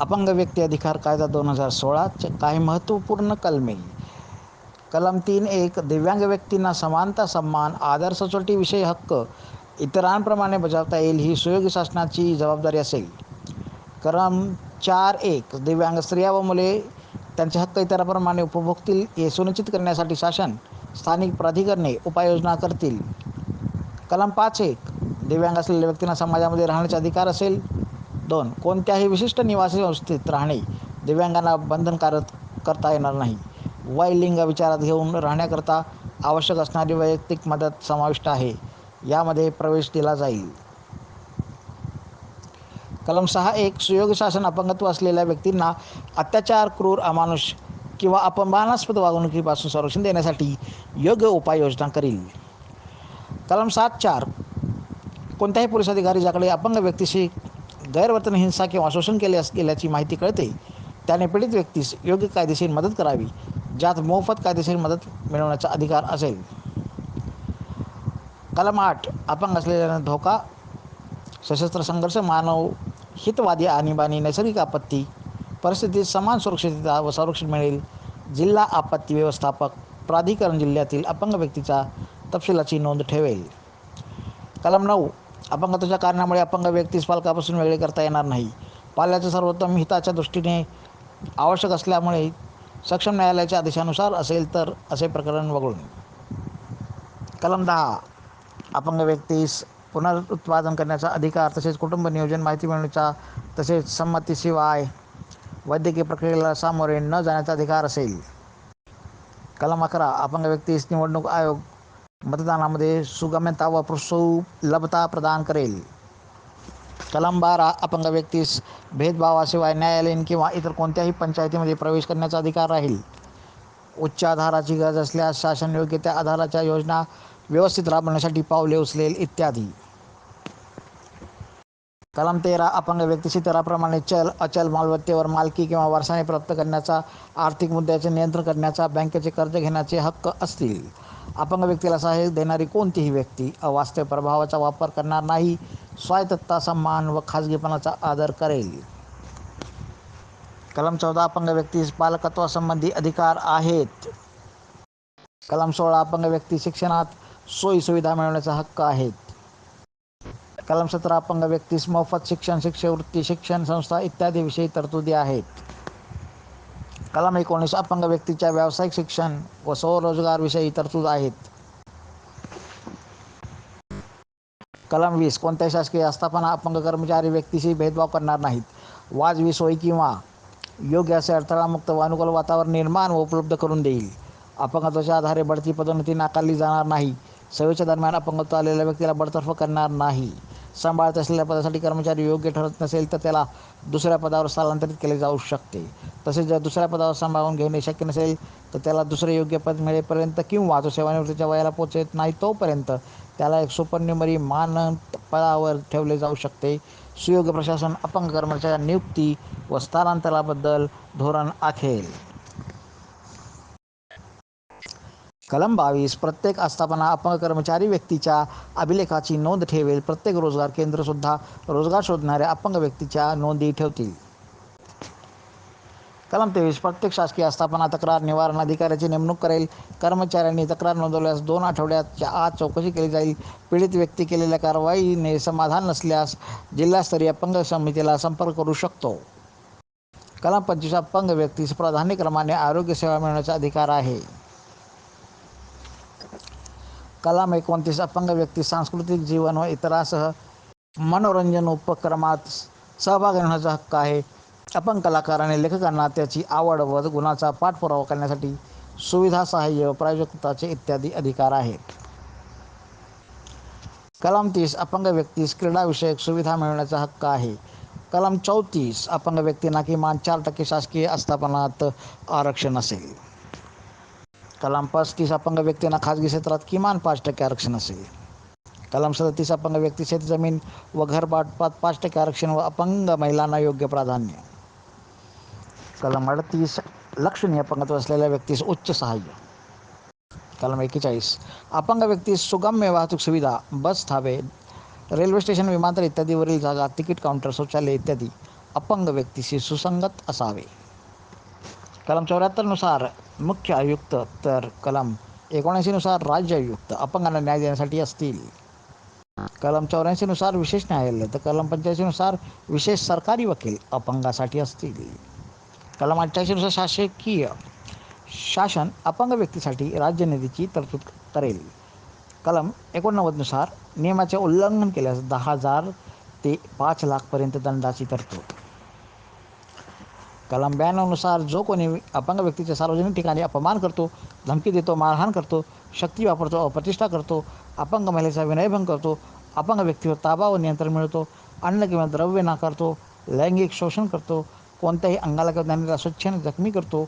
अपंग व्यक्ती अधिकार कायदा दोन हजार सोळाचे काही महत्त्वपूर्ण कलमे. कलम तीन एक दिव्यांग व्यक्तींना समानता सन्मान आदर सचोटीविषयी हक्क इतरांप्रमाणे बजावता येईल ही सुयोग्य शासनाची जबाबदारी असेल. कलम चार एक दिव्यांग स्त्रिया व मुले त्यांचे हक्क इतरांप्रमाणे उपभोगतील हे सुनिश्चित करण्यासाठी शासन स्थानिक प्राधिकरणे उपाययोजना करतील. कलम पाच एक दिव्यांग असलेल्या व्यक्तींना समाजामध्ये राहण्याचा अधिकार असेल. दोन कोणत्याही विशिष्ट निवासी संस्थेत राहणे दिव्यांगांना बंधनकारक करता येणार नाही. वय लिंग विचारात घेऊन राहण्याकरता आवश्यक असणारी वैयक्तिक मदत समाविष्ट आहे. यामध्ये प्रवेश दिला जाईल. कलम सहा एक सुयोग शासन अपंगत्व असलेल्या व्यक्तींना अत्याचार क्रूर अमानुष किंवा अपमानास्पद वागणुकीपासून संरक्षण देण्यासाठी योग्य उपाययोजना करील. कलम सात चार कोणत्याही पोलीस अधिकारी ज्याकडे अपंग व्यक्तीशी गैरवर्तन हिंसा किंवा शोषण केले गेल्याची माहिती कळते. त्याने पीडित व्यक्तीस योग्य कायदेशीर मदत करावी ज्यात मोफत कायदेशीर मदत मिळवण्याचा अधिकार असेल. कलम आठ अपंग असलेल्या धोका सशस्त्र संघर्ष मानव हितवादी आणीबाणी नैसर्गिक आपत्ती परिस्थितीत समान सुरक्षितता व संरक्षण मिळेल. जिल्हा आपत्ती व्यवस्थापक प्राधिकरण जिल्ह्यातील अपंग व्यक्तीचा तपशिलाची नोंद ठेवेल. कलम नऊ अपंगत्वाच्या कारणामुळे अपंग व्यक्तीस पालकापासून वेगळे करता येणार नाही. पाल्याच्या सर्वोत्तम हिताच्या दृष्टीने आवश्यक असल्यामुळे सक्षम न्यायालयाच्या आदेशानुसार असेल तर असे प्रकरण वगळून. कलम दहा. अपंग व्यक्तीस पुनरुत्पादन करण्याचा अधिकार तसेच कुटुंब नियोजन माहिती मिळवण्याचा तसेच संमतीशिवाय वैद्यकीय प्रक्रियेला सामोरे न जाण्याचा अधिकार असेल. कलम अकरा. अपंग व्यक्तीस निवडणूक आयोग मतदानामध्ये सुगम्यता व सुलभता प्रदान करेल. कलम बारा अपंग व्यक्तीस भेदभावाशिवाय न्यायालयीन किंवा इतर कोणत्याही पंचायतीमध्ये प्रवेश करण्याचा अधिकार राहील. उच्च आधाराची गरज असल्यास शासन योग्य त्या आधाराच्या योजना व्यवस्थित राबवण्यासाठी पावले उचलेल इत्यादी. कलम तेरा अपंग व्यक्तीशी तेराप्रमाणे चल अचल मालमत्तेवर मालकी किंवा वारसाने प्राप्त करण्याचा आर्थिक मुद्द्याचे नियंत्रण करण्याचा बँकेचे कर्ज घेण्याचे हक्क असतील. अपंग व्यक्तीला सहाय्य देणारी कोणतीही व्यक्ती अवास्तव प्रभावाचा वापर करणार नाही स्वायत्तता सन्मान व खाजगीपणाचा आदर करेल. कलम चौदा अपंग व्यक्तीस पालकत्वासंबंधी अधिकार आहेत. कलम सोळा अपंग व्यक्ती शिक्षणात सोयी सुविधा मिळवण्याचा हक्क आहेत. कलम सतरा अपंग व्यक्तीस मोफत शिक्षण शिष्यवृत्ती शिक्षण संस्था इत्यादी विषयी तरतुदी आहेत. कलम एकोणीस अपंग व्यक्तीच्या व्यावसायिक शिक्षण व स्वरोजगारविषयी तरतूद आहेत. कलम वीस कोणत्याही शासकीय आस्थापना अपंग कर्मचारी व्यक्तीशी भेदभाव करणार नाहीत. वाजवी सोयी किंवा योग्य असे अडथळामुक्त व अनुकूल वातावरण निर्माण व उपलब्ध करून देईल. अपंगत्वाच्या आधारे बढती पदोन्नती नाकारली जाणार नाही. सेवेच्या दरम्यान अपंगत्व आलेल्या व्यक्तीला बडतर्फ करणार नाही. सांभाळत असलेल्या पदासाठी कर्मचारी योग्य ठरत नसेल तर त्याला दुसऱ्या पदावर स्थलांतरित केले जाऊ शकते. तसेच जर दुसऱ्या पदावर सांभाळून घेणे शक्य नसेल तर त्याला दुसरे योग्य पद मिळेपर्यंत किंवा तो सेवानिवृत्तीच्या वयाला पोचत नाही तोपर्यंत त्याला एक सुपरन्युमरी मान पदावर ठेवले जाऊ शकते. सुयोग्य प्रशासन अपंग कर्मचाऱ्या नियुक्ती व स्थलांतराबद्दल धोरण आखेल कलम बावीस प्रत्येक आस्थापना अपंग कर्मचारी व्यक्तीच्या अभिलेखाची नोंद ठेवेल. प्रत्येक रोजगार केंद्रसुद्धा रोजगार शोधणाऱ्या अपंग व्यक्तीच्या नोंदी ठेवतील. कलम तेवीस प्रत्येक शासकीय आस्थापना तक्रार निवारण अधिकाऱ्याची नेमणूक करेल. कर्मचाऱ्यांनी तक्रार नोंदवल्यास दोन आठवड्याच्या आत चौकशी केली जाईल. पीडित व्यक्ती केलेल्या कारवाईने समाधान नसल्यास जिल्हास्तरीय अपंग समितीला संपर्क करू शकतो. कलम पंचवीस अपंग व्यक्तीस प्राधान्यक्रमाने आरोग्य सेवा मिळवण्याचा अधिकार आहे. कलाम एकोणतीस अपंग व्यक्ती सांस्कृतिक जीवन व इतरांसह मनोरंजन उपक्रमात सहभागी होण्याचा हक्क आहे. अपंग कलाकार आणि लेखकांना त्याची आवड व गुणाचा पाठपुरावा करण्यासाठी सुविधा सहाय्य प्रायोजकताचे इत्यादी अधिकार आहेत. कलम तीस अपंग व्यक्तीस क्रीडाविषयक सुविधा मिळवण्याचा हक्क आहे. कलम चौतीस अपंग व्यक्तींना किमान चार टक्के शासकीय आस्थापनात आरक्षण असेल. कलम पस्तीस अपंग व्यक्तींना खाजगी क्षेत्रात किमान पाच टक्के आरक्षण असेल. कलम सदतीस अपंग व्यक्ती शेतजमीन व घर पाच टक्के आरक्षण व अपंग महिलांना योग्य प्राधान्य. कलम अडतीस लक्षणीय अपंगत्व असलेल्या व्यक्तीस उच्च सहाय्य. कलम एकेचाळीस अपंग व्यक्तीस सुगम्य वाहतूक सुविधा बस थावे रेल्वे स्टेशन विमानतळ इत्यादीवरील जागा तिकीट काउंटर शौचालय इत्यादी अपंग व्यक्तीशी सुसंगत असावे. कलम चौऱ्याहत्तरनुसार मुख्य आयुक्त तर कलम एकोणऐंशीनुसार राज्य आयुक्त अपंगांना न्याय देण्यासाठी असतील. कलम चौऱ्याऐंशीनुसार विशेष न्यायालय तर कलम पंच्याऐंशीनुसार विशेष सरकारी वकील अपंगासाठी असतील. कलम अठ्ठ्याऐंशीनुसार शासकीय शासन अपंग व्यक्तीसाठी राज्य निधीची तरतूद करेल. कलम एकोणनव्वदनुसार नियमाचे उल्लंघन केल्यास दहा हजार ते पाच लाखपर्यंत दंडाची तरतूद. कलम ब्याण्णवनुसार जो कोणी अपंग व्यक्तीचे सार्वजनिक ठिकाणी अपमान करतो धमकी देतो मारहाण करतो शक्ती वापरतो अप्रतिष्ठा करतो अपंग महिलेचा विनयभंग करतो अपंग व्यक्तीवर ताबा व नियंत्रण मिळवतो अन्न किंवा द्रव्य नाकारतो लैंगिक शोषण करतो कोणत्याही अंगाला किंवा ज्ञानीला स्वच्छेने जखमी करतो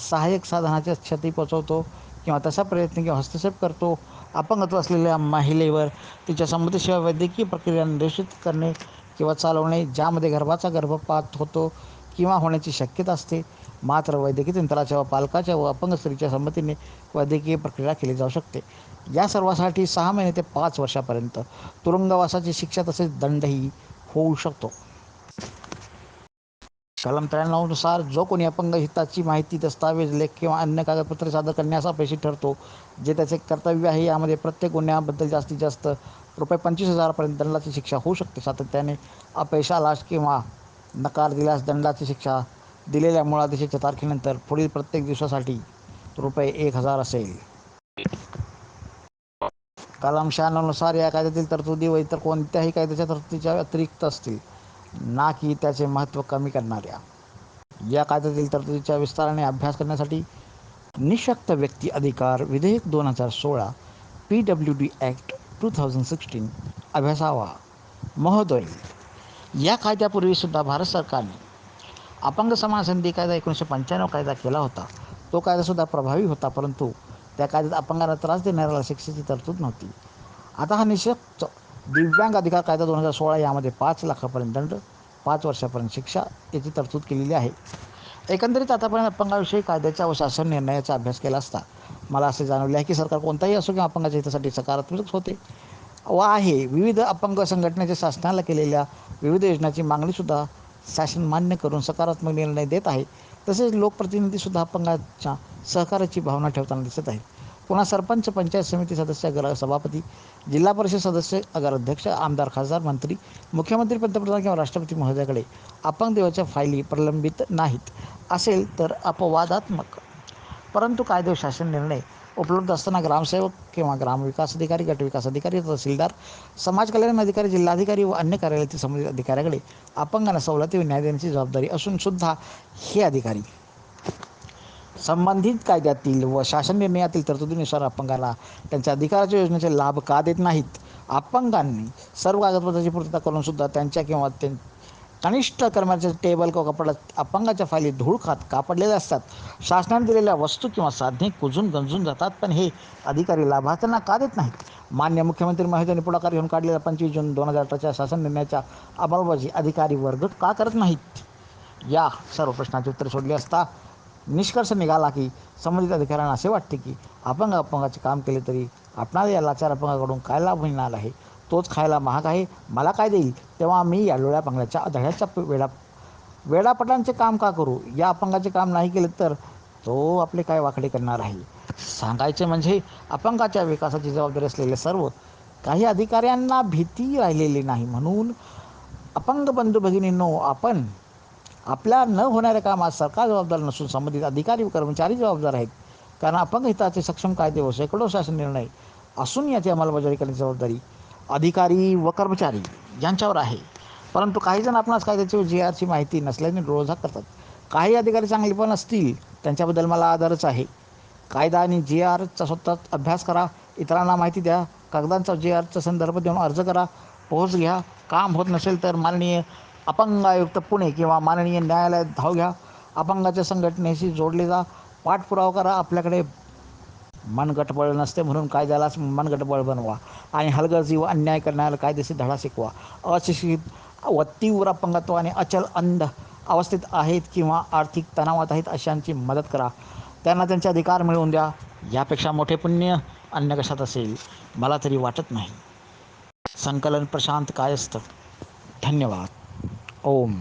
सहाय्यक साधनाच्या क्षती पोचवतो किंवा तसा प्रयत्न किंवा हस्तक्षेप करतो अपंगत्व असलेल्या महिलेवर तिच्या संमतीशिवाय वैद्यकीय प्रक्रिया निर्देशित करणे किंवा चालवणे ज्यामध्ये गर्भाचा गर्भपात होतो किंवा होण्याची शक्यता असते. मात्र वैद्यकीय तंत्राच्या व पालकाच्या व अपंग स्त्रीच्या संमतीने वैद्यकीय प्रक्रिया केली जाऊ शकते. या सर्वासाठी सहा महिने ते पाच वर्षापर्यंत तुरुंगवासाची शिक्षा तसेच दंडही होऊ शकतो. कलम त्र्याण्णवनुसार जो कोणी अपंग हिताची माहिती दस्तावेज लेख किंवा अन्य कागदपत्रे सादर करण्यास अपयशी ठरतो जे त्याचे कर्तव्य आहे यामध्ये प्रत्येक गुन्ह्याबद्दल जास्तीत जास्त रुपये पंचवीस हजारापर्यंत दंडाची शिक्षा होऊ शकते. सातत्याने अपयश किंवा नकार दिल्यास दंडाची शिक्षा दिलेल्या मुळादेशाच्या तारखेनंतर पुढील प्रत्येक दिवसासाठी रुपये एक हजार असेल. कलम शहाण्णवनुसार या कायद्यातील तरतुदी व इतर कोणत्याही कायद्याच्या तरतुदीच्या अतिरिक्त असतील ना की त्याचे महत्त्व कमी करणाऱ्या. या कायद्यातील तरतुदीच्या विस्ताराने अभ्यास करण्यासाठी निशक्त व्यक्ती अधिकार विधेयक दोन हजार सोळा P W D act two thousand sixteen अभ्यासावा. महोदय या कायद्यापूर्वीसुद्धा भारत सरकारने अपंग समान संधी कायदा एकोणीसशे पंच्याण्णव कायदा केला होता. तो कायदासुद्धा प्रभावी होता परंतु त्या कायद्यात अपंगांना त्रास देणाऱ्याला शिक्षेची तरतूद नव्हती. आता हा निषेध दिव्यांग अधिकार कायदा दोन हजार सोळा यामध्ये पाच लाखापर्यंत दंड पाच वर्षापर्यंत शिक्षा याची तरतूद केलेली आहे. एकंदरीत आतापर्यंत अपंगाविषयी कायद्याच्या व शासन निर्णयाचा अभ्यास केला असता मला असे जाणवले आहे की सरकार कोणताही असो किंवा अपंगाच्या हितासाठी सकारात्मक होते. व आहे. विविध अपंग संघटनेच्या शासनाला केलेल्या विविध योजनांची मागणीसुद्धा शासन मान्य करून सकारात्मक निर्णय देत आहे. तसेच लोकप्रतिनिधीसुद्धा अपंगाच्या सहकार्याची भावना ठेवताना दिसत आहे पुन्हा सरपंच पंचायत समिती सदस्य अगर सभापती जिल्हा परिषद सदस्य अगर अध्यक्ष आमदार खासदार मंत्री मुख्यमंत्री पंतप्रधान किंवा राष्ट्रपती महोदयाकडे अपंग देवाच्या फायली प्रलंबित नाहीत. असेल तर अपवादात्मक. परंतु कायदे शासन निर्णय उपलब्ध असताना ग्रामसेवक किंवा ग्रामविकास अधिकारी गटविकास अधिकारी तहसीलदार समाज कल्याण अधिकारी जिल्हाधिकारी व अन्य कार्यालयातील संबंधित अधिकाऱ्याकडे अपंगांना सवलती व न्याय देण्याची जबाबदारी असून सुद्धा हे अधिकारी संबंधित कायद्यातील व शासन निर्णयातील तरतुदीनुसार अपंगाला त्यांच्या अधिकाराच्या योजनेचे लाभ का देत नाहीत? अपंगांनी सर्व कागदपत्रांची पूर्तता करून सुद्धा त्यांच्या किंवा त्यां कनिष्ठ कर्मचाऱ्याचे टेबल किंवा कपडा अपंगाच्या फायली धूळ खात कापडलेल्या असतात. शासनाने दिलेल्या वस्तू किंवा साधने कुजून गंजून जातात पण हे अधिकारी लाभार्थ्यांना का देत नाहीत? मान्य मुख्यमंत्री महोदयांनी पुढाकार घेऊन काढलेल्या पंचवीस जून दोन हजार अठराच्या शासन निर्णयाच्या अंमलबजावणी अधिकारी वर्ग का करत नाहीत? या सर्व प्रश्नाची उत्तरे सोडले असता निष्कर्ष निघाला की संबंधित अधिकाऱ्यांना असे वाटते की अपंग अपंगाचे काम केले तरी आपणाला या लाचार अपंगाकडून काय लाभ मिळणार आहे? तोच खायला महाग आहे. मला काय देईल? तेव्हा मी या लोळ्या पांगल्याच्या धड्याच्या वेळा वेळापटांचे काम का करू? या अपंगाचे काम नाही केले तर तो आपले काय वाकडे करणार आहे? सांगायचे म्हणजे अपंगाच्या विकासाची जबाबदारी असलेले सर्व काही अधिकाऱ्यांना भीती राहिलेली नाही म्हणून अपंग बंधू भगिनींनो आपण आपल्या न होणाऱ्या कामात सरकार जबाबदार नसून संबंधित अधिकारी व कर्मचारी जबाबदार आहेत. कारण अपंग हिताचे सक्षम कायदे व शेकडो शासन निर्णय असून याची अंमलबजावणी करण्याची जबाबदारी अधिकारी व कर्मचारी यांच्यावर आहे. परंतु काही जण आपणास कायद्याची त्याची जी आरची माहिती नसल्याने रोजा करतात. काही अधिकारी चांगले पण असतील त्यांच्याबद्दल मला आदरच आहे. कायदा आणि जी आरचा स्वतः अभ्यास करा इतरांना माहिती द्या कागदांचा जी आरचा संदर्भ देऊन अर्ज करा पोहोच घ्या काम होत नसेल तर माननीय अपंग आयुक्त पुणे किंवा माननीय न्यायालयात धाव घ्या अपंगाच्या संघटनेशी जोडले जा पाठपुरावा करा आपल्याकडे मनगटबळ नसते म्हणून कायद्यालाच मनगटबळ बनवा. आणि हलगर्जी व अन्याय करण्याला कायदेशीर धडा शिकवा. अशिक्षित व तीव्र अपंगत्व आणि अचल अंध अवस्थेत आहेत किंवा आर्थिक तणावात आहेत अशांची मदत करा. त्यांना त्यांचे अधिकार मिळवून द्या. यापेक्षा मोठे पुण्य अन्य कशात असेल? मला तरी वाटत नाही. संकलन प्रशांत कायस्थ. धन्यवाद. ओम.